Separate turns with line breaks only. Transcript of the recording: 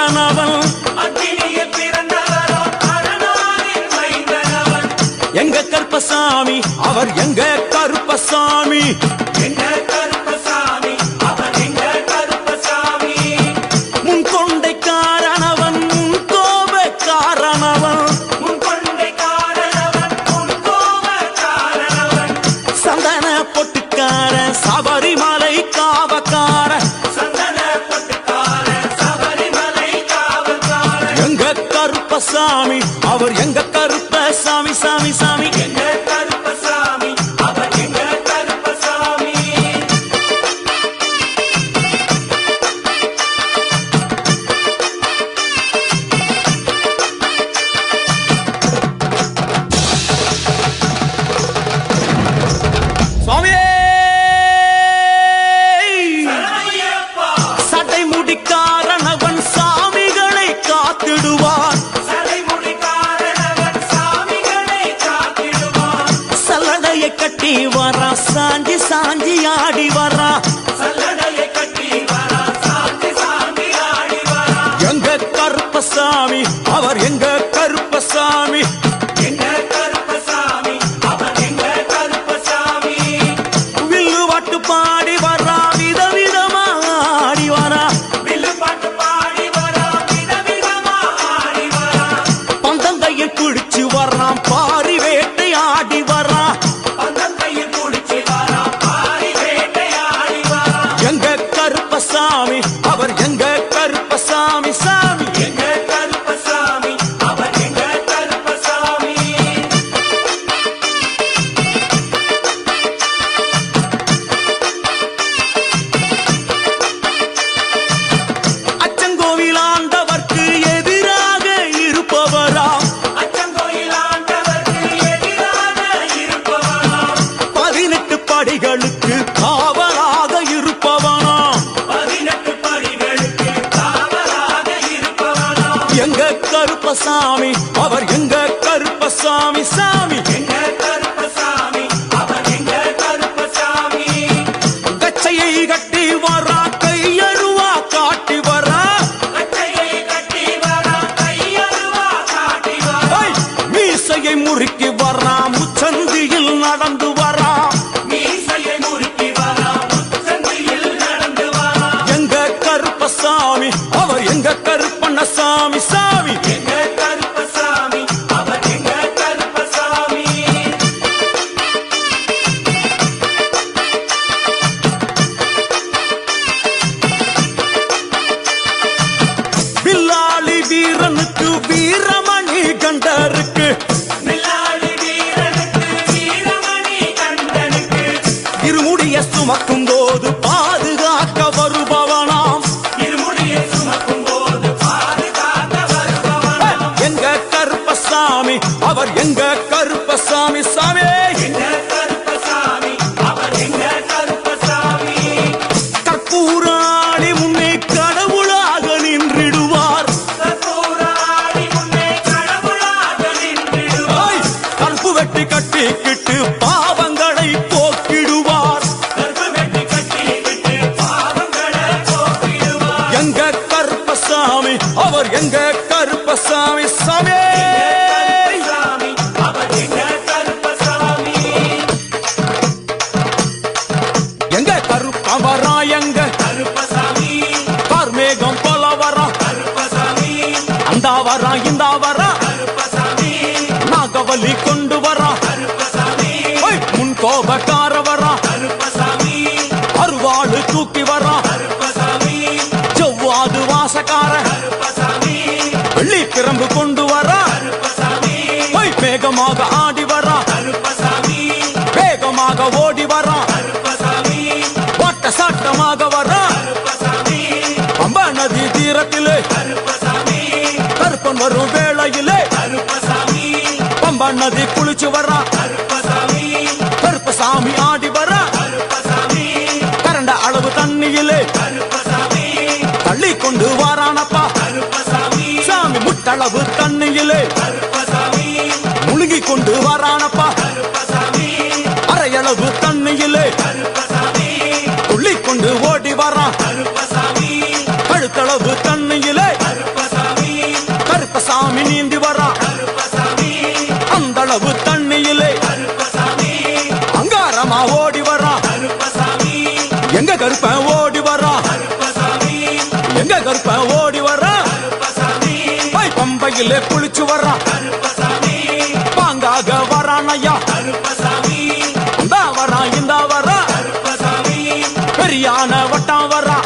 பிறந்தனவன்
எங்க கருப்பசாமி அவர் எங்க கருப்பசாமி?
எங்க
சாமி
கருப்பசாமி அவர் எங்க கருப்பசாமி
சாமி?
எங்க கருப்பசாமி அவர் எங்க கருப்பசாமி
கச்சையை கட்டி வரா கையருவா காட்டி வரா
கச்சையை கட்டி வரா. கையருவா காட்டி வரா
மீசையை முறுக்கி வரா முச்சந்தியில் நடந்து வரா இந்தா வரா. நாகவலி கொண்டு வரா. முன் கோபக்கார வரா. அருவாளு தூக்கி வரா. செவ்வாது வாசக்கார. வெள்ளி பிரம்பு கொண்டு வரா.
வேகமாக
ஆடி வரா. வேகமாக ஓடி வரா.
வட்ட
சாட்டமாக வரா.
பம்ப நதி தீரத்திலே
கருப்பன் வரும் வேளையிலே
கருப்பசாமி
பம்பா நதி குளிச்சு வர்றான்
கருப்பசாமி
கருப்பசாமி ஆடி வர்றா.
கருப்பசாமி
கரண்ட அளவு தண்ணியிலே
கருப்பசாமி
தள்ளி கொண்டு வாரானப்பா.
கருப்பசாமி
சாமி முட்டளவு தண்ணியிலே
கருப்பசாமி
முழுகி கொண்டு வாரானப்பா.
கருப்பசாமி
அரையளவு தண்ணியிலே எங்க கருப்பன் ஓடி
வரா
எங்க கருப்பன் ஓடி
வரா
பை பம்பையில குளிச்சு
வரா
பாங்காக
வரானையா?
இந்த வரா இந்த
வரா
பெரியான வட்டம் வரா